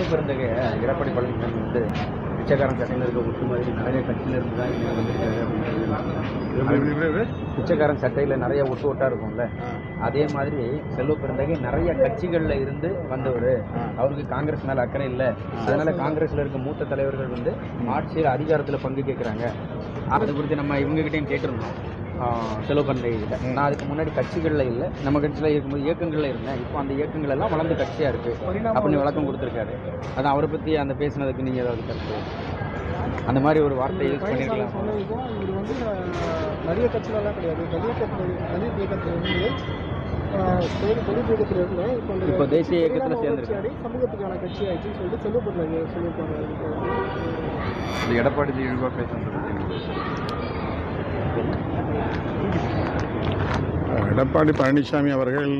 செல்வ பிறந்தக எடப்பாடி பழனிசாமி வந்து பிச்சைக்காரன் சட்டையில் இருக்க ஒட்டு மாதிரி நிறைய கட்சியில் இருந்து தான் இங்கே வந்திருக்காரு பிச்சைக்காரன் சட்டையில் நிறைய ஒட்டு ஒட்டா இருக்கும்ல. அதே மாதிரி செல்வ பிறந்தகை நிறைய கட்சிகளில் இருந்து வந்தவர். அவருக்கு காங்கிரஸ் மேல அக்கறை இல்லை. அதனால காங்கிரஸ்ல இருக்க மூத்த தலைவர்கள் வந்து ஆட்சியில் அதிகாரத்தில் பங்கு கேட்குறாங்க அது குறித்து நம்ம இவங்ககிட்டயும் கேட்டிருந்தோம். செல்வ பிறந்தகை கிட்ட நான் அதுக்கு முன்னாடி கட்சிகளில் இல்லை. நம்ம கட்சியில் இருக்கும்போது இயக்கங்களில் இருந்தேன். இப்போ அந்த இயக்கங்கள் எல்லாம் வளர்ந்து கட்சியாக இருக்கு. அப்படின்னு விளக்கம் கொடுத்துருக்காரு. அதான் அவரை பற்றி அந்த பேசுனதுக்கு நீங்கள் ஏதாவது கருத்து? அந்த மாதிரி ஒரு வார்த்தை யூஸ் சொன்னதுக்கும் இவர் வந்து நிறைய கட்சிகளெல்லாம் கிடையாது. தலித் தலித் இயக்கத்தில் இருந்து அஹ், பொது பொது இயக்கத்தில் இருந்து இப்போ தேசிய இயக்கத்துல பரிணாம சேர்ந்திருக்கு. வளர்ச்சியடை சமூகத்துக்கான கட்சி ஆயிடுச்சுன்னு சொல்லிட்டு இந்த எடப்பாடி இழிவாக பேசுறது எடப்பாடி பழனிசாமி அவர்கள்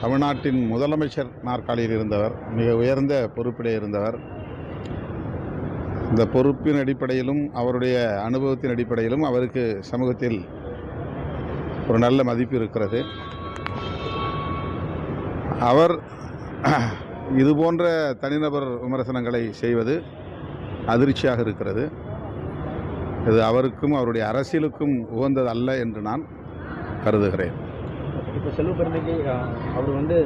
தமிழ்நாட்டின் முதலமைச்சர் நாற்காலியில் இருந்தவர் மிக உயர்ந்த பொறுப்பிலே இருந்தவர். இந்த பொறுப்பின் அடிப்படையிலும் அவருடைய அனுபவத்தின் அடிப்படையிலும் அவருக்கு சமூகத்தில் ஒரு நல்ல மதிப்பு இருக்கிறது. அவர் இது போன்ற தனிநபர் விமர்சனங்களை செய்வது அதிர்ச்சியாக இருக்கிறது. இது அவருக்கும் அவருடைய அரசியலுக்கும் உகந்தது அல்ல என்று நான் கருதுகிறேன். இப்போ செல்வ ஆஹ், அவர் வந்து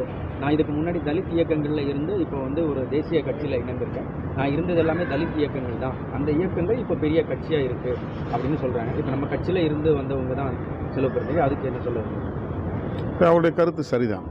நான் இதுக்கு முன்னாடி தலித் இயக்கங்களில் இருந்து இப்போ வந்து ஒரு தேசிய கட்சியில் இணைந்திருக்கேன். நான் இருந்தது எல்லாமே தலித் இயக்கங்கள் தான். அந்த இயக்கங்கள் இப்போ பெரிய கட்சியாக இருக்குது அப்படின்னு சொல்கிறாங்க இப்போ நம்ம கட்சியில் இருந்து வந்தவங்க தான் செல்வ பிறந்தகை அதுக்கு என்ன சொல்ல அவருடைய கருத்து சரிதான்.